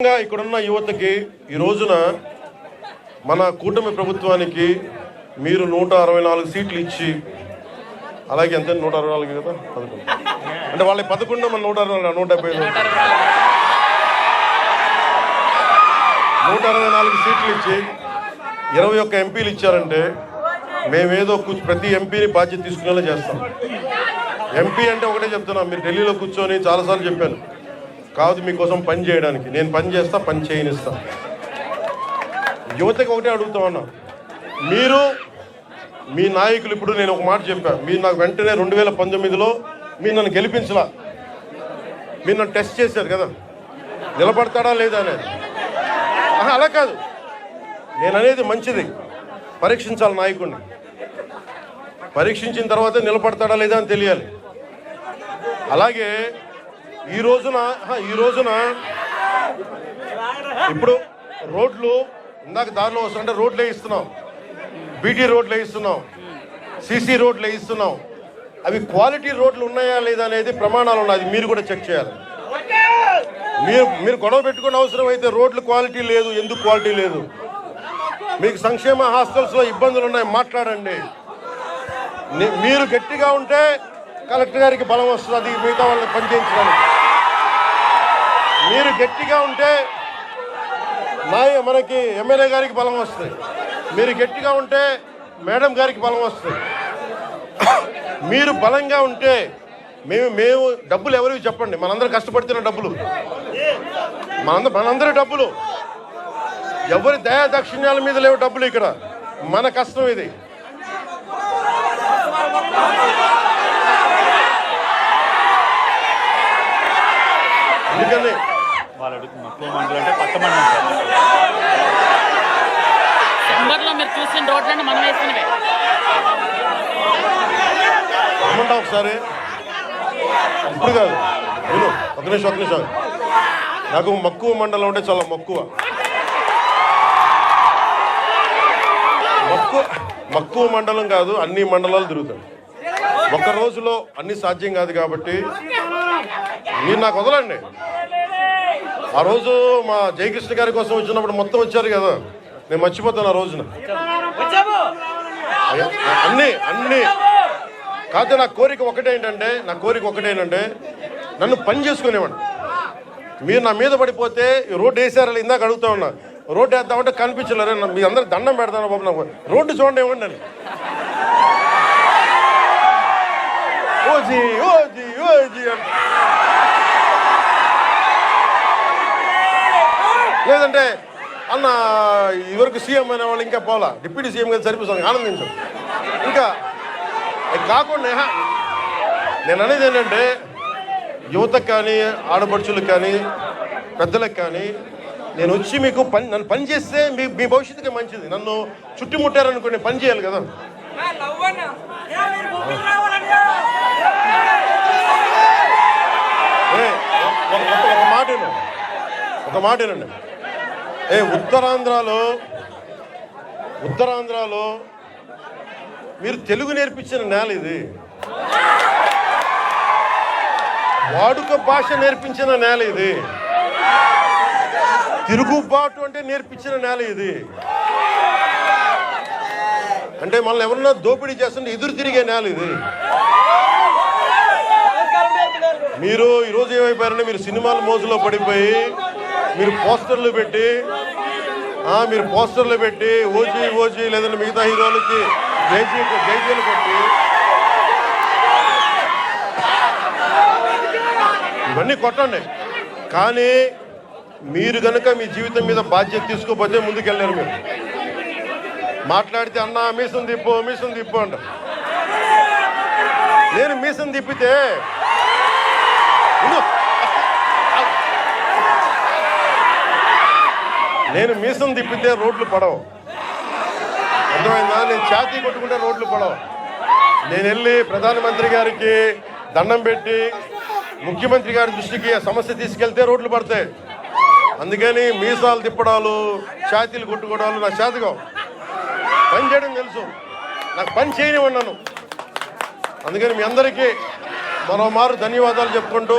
ఇక్కడున్న యువతకి ఈ రోజున మన కూటమి ప్రభుత్వానికి మీరు నూట అరవై నాలుగు సీట్లు ఇచ్చి అలాగే ఎంత నూట అరవై నాలుగు కదా? పదకొండు. అంటే వాళ్ళకి పదకొండు మన నూట అరవై నూట డెబ్బై ఐదు. నూట అరవై నాలుగు సీట్లు ఇచ్చి ఇరవై ఒక్క ఎంపీలు ఇచ్చారంటే మేమేదో కూర్చు ప్రతి ఎంపీని బాధ్యత తీసుకునేలా చేస్తాం. ఎంపీ అంటే ఒకటే చెప్తున్నా మీరు ఢిల్లీలో కూర్చొని చాలాసార్లు చెప్పాను. కాదు మీకోసం పని చేయడానికి. నేను పని చేస్తా పని చేయనిస్తా. యువతకి ఒకటే అడుగుతా ఉన్నా. మీరు మీ నాయకులు ఇప్పుడు నేను ఒక మాట చెప్పాను మీరు నాకు వెంటనే రెండు వేల పంతొమ్మిదిలో మీరు నన్ను గెలిపించలా. మీరు నన్ను టెస్ట్ చేశారు కదా. నిలబడతాడా లేదా అనేది. అలా కాదు. నేను అనేది మంచిది. పరీక్షించాలి నాయకుడిని. పరీక్షించిన తర్వాత నిలబడతాడా లేదా అని తెలియాలి. అలాగే ఈ రోజున ఈ రోజున ఇప్పుడు రోడ్లు ఇందాక దారిలో వస్తుంటే రోడ్లు వేయిస్తున్నాం బీటీ రోడ్లు వేయిస్తున్నాం సీసీ రోడ్లు వేయిస్తున్నాం అవి క్వాలిటీ రోడ్లు ఉన్నాయా లేదా అనేది ప్రమాణాలు ఉన్నాయి. మీరు కూడా చెక్ చేయాలి. మీరు మీరు గొడవ పెట్టుకునే అవసరం అయితే రోడ్లు క్వాలిటీ లేదు ఎందుకు క్వాలిటీ లేదు? మీకు సంక్షేమ హాస్టల్స్లో ఇబ్బందులు ఉన్నాయి మాట్లాడండి. మీరు గట్టిగా ఉంటే కలెక్టర్ గారికి బలం వస్తుంది మిగతా వాళ్ళకి పనిచేయించడానికి. మీరు గట్టిగా ఉంటే నాయ మనకి ఎమ్మెల్యే గారికి బలం వస్తుంది. మీరు గట్టిగా ఉంటే మేడం గారికి బలం వస్తుంది. మీరు బలంగా ఉంటే మేము మేము డబ్బులు ఎవరికి చెప్పండి? మనందరూ కష్టపడుతున్న డబ్బులు. మనందరూ మనందరి డబ్బులు. ఎవరి దయా దక్షిణ్యాల మీద లేవు డబ్బులు ఇక్కడ. మన కష్టం ఇది అందుకని వాళ్ళు అడుగుతున్న మక్కువ మండలం అంటే పక్క మండలం సార్ సెప్టెంబర్లో మీరు చూసిన రోడ్లన్నీ మనం వేసినవే రమ్మంటా ఒకసారి? ఇప్పుడు కాదు. విను. ఒక నిమిషం ఒక నిమిషం. నాకు మక్కువ మండలం అంటే చాలా మక్కువ. మక్కువ మక్కువ మండలం కాదు అన్ని మండలాలు తిరుగుతాను ఒక రోజులో అన్ని సాధ్యం కాదు కాబట్టి మీరు నాకు వదలండి. ఆ రోజు మా జయకృష్ణ గారి కోసం వచ్చినప్పుడు మొత్తం వచ్చారు కదా. నేను మర్చిపోతాను ఆ రోజున. అన్ని అన్ని. కాదు నా కోరిక ఒకటేంటంటే నా కోరిక ఒకటేంటంటే నన్ను పని చేసుకునేవాడు. మీరు నా మీద పడిపోతే రోడ్డు వేసారని ఇందాక అడుగుతా ఉన్నా. రోడ్డు వేద్దామంటే కనిపించలేరు. మీ అందరు దండం పెడతాను బాబు నాకు. రోడ్డు చూడండి ఇవ్వండి అని ఓజీ ఓజీ ఓజీ అని లేదంటే అన్న ఇవరకు సీఎం అనే వాళ్ళు ఇంకా పోలా. డిప్యూటీ సీఎం గారు సరిపోతుంది ఆనందించాం ఇంకా కాకుండా నేను అనేది ఏంటంటే యువతకు కానీ ఆడపడుచులకు కానీ పెద్దలకు కానీ నేను వచ్చి మీకు పని నన్ను పని చేస్తే మీ మీ భవిష్యత్తుకి మంచిది. నన్ను చుట్టుముట్టారనుకోండి పని చేయాలి కదా. ఏ, ఒక- మాట ఒక మాట వినండి. ఏ ఉత్తరాంధ్రలో ఉత్తరాంధ్రలో మీరు తెలుగు నేర్పించిన నేల ఇది. వాడుక భాష నేర్పించిన నేల ఇది. తిరుగుబాటు అంటే నేర్పించిన నేల ఇది. అంటే మనల్ని ఎవరన్నా దోపిడీ చేస్తుంటే ఎదురు తిరిగే నేల ఇది. మీరు ఈరోజు ఏమైపోయారంటే మీరు సినిమాల మోజులో పడిపోయి మీరు పోస్టర్లు పెట్టి మీరు పోస్టర్లు పెట్టి ఓజీ ఓజీ లేదంటే మిగతా హీరోలకి జైజీ జైజీలు కొట్టి. ఇవన్నీ కొట్టండి. కానీ మీరు కనుక మీ జీవితం మీద బాధ్యత తీసుకోకపోతే ముందుకెళ్ళారు మీరు. మాట్లాడితే అన్న మీసం తిప్పు మీసం తిప్పు అంట. నేను మీసం తిప్పితే నేను మీసం తిప్పితే రోడ్లు పడవు. అర్థమైందా? నేను ఛాతీ కొట్టుకుంటే రోడ్లు పడవు. నేను వెళ్ళి ప్రధానమంత్రి గారికి దండం పెట్టి ముఖ్యమంత్రి గారి దృష్టికి ఆ సమస్య తీసుకెళ్తే రోడ్లు పడతాయి. అందుకని మీసాలు తిప్పడాలు ఛాతీలు కొట్టుకోవడాలు నా చేతగా పని చేయడం తెలుసు. నాకు పని చేయనివ్వండి నన్ను. అందుకని మీ అందరికీ మరోమారు ధన్యవాదాలు చెప్పుకుంటూ